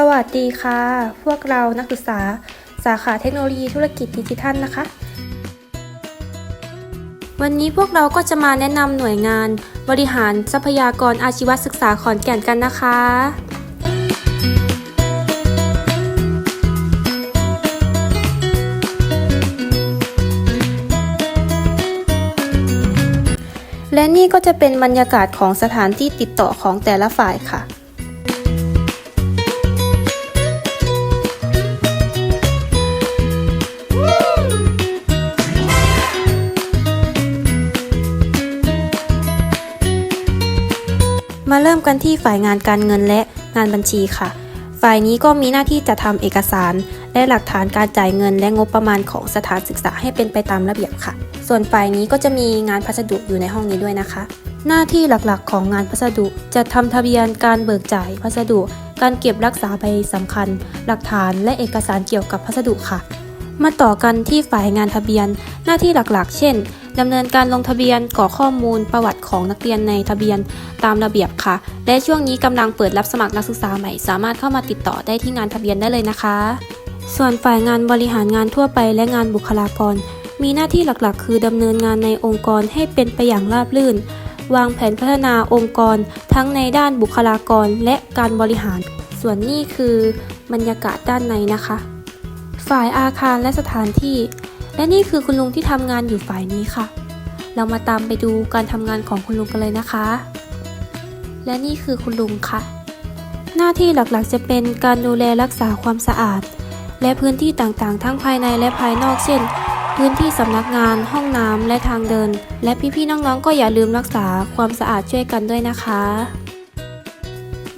สวัสดีค่ะ พวกเรานักศึกษาสาขาเทคโนโลยีธุรกิจดิจิทัลนะคะ วันนี้พวกเราก็จะมาแนะนำหน่วยงาน บริหารทรัพยากรอาชีวศึกษาขอนแก่นกันนะคะ และนี่ก็จะเป็นบรรยากาศของสถานที่ติดต่อของแต่ละฝ่ายค่ะ มาเริ่มกันที่ฝ่ายงานการเงินและงานบัญชีค่ะ ฝ่ายนี้ก็มีหน้าที่จะทำเอกสาร และหลักฐานการจ่ายเงิน และงบประมาณของสถานศึกษาให้เป็นไปตามระเบียบค่ะ ส่วนฝ่ายนี้ก็จะมีงานพัสดุอยู่ในห้องนี้ด้วยนะคะ หน้าที่หลักๆ ของงานพัสดุจะทำทะเบียนการเบิกจ่ายพัสดุ การเก็บรักษาใบสำคัญ หลักฐานและเอกสารเกี่ยวกับพัสดุค่ะ มาต่อกันที่ฝ่ายงานทะเบียน หน้าที่หลักๆ เช่น ดำเนินการลงทะเบียนกรอกข้อมูลประวัติของนักเรียนในทะเบียนตามระเบียบค่ะ และช่วงนี้กำลังเปิดรับสมัครนักศึกษาใหม่ สามารถเข้ามาติดต่อได้ที่งานทะเบียนได้เลยนะคะ ส่วนฝ่ายงานบริหารงานทั่วไปและงานบุคลากร มีหน้าที่หลักๆ คือดำเนินงานในองค์กรให้เป็นไปอย่างราบรื่น วางแผนพัฒนาองค์กร ทั้งในด้านบุคลากรและการบริหาร ส่วนนี้คือบรรยากาศด้านในนะคะ ฝ่ายอาคารและสถานที่ และนี่คือคุณลุงที่ทำงานอยู่ฝ่ายนี้ค่ะ เรามาตามไปดูการทำงานของคุณลุงกันเลยนะคะ และนี่คือคุณลุงค่ะ หน้าที่หลักๆจะเป็นการดูแลรักษาความสะอาด และพื้นที่ต่างๆ ทั้งภายในและภายนอกเช่น พื้นที่สำนักงาน ห้องน้ำและทางเดิน และพี่ๆน้องๆก็อย่าลืมรักษาความสะอาดช่วยกันด้วยนะคะ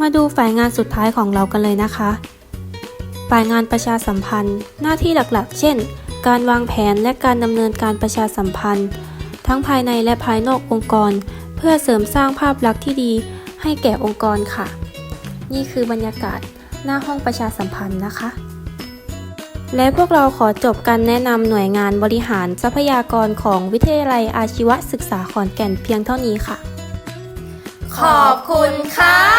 มาดูฝ่ายงานสุดท้ายของเรากันเลยนะคะ ฝ่ายงานประชาสัมพันธ์ หน้าที่หลักๆ เช่น การวางแผนและการดำเนินการประชาสัมพันธ์ ทั้งภายในและภายนอกองค์กร เพื่อเสริมสร้างภาพลักษณ์ที่ดีให้แก่องค์กรค่ะ นี่คือบรรยากาศหน้าห้องประชาสัมพันธ์นะคะ และพวกเราขอจบการแนะนำหน่วยงานบริหารทรัพยากรของวิทยาลัยอาชีวศึกษาขอนแก่นเพียงเท่านี้ค่ะ ขอบคุณครับ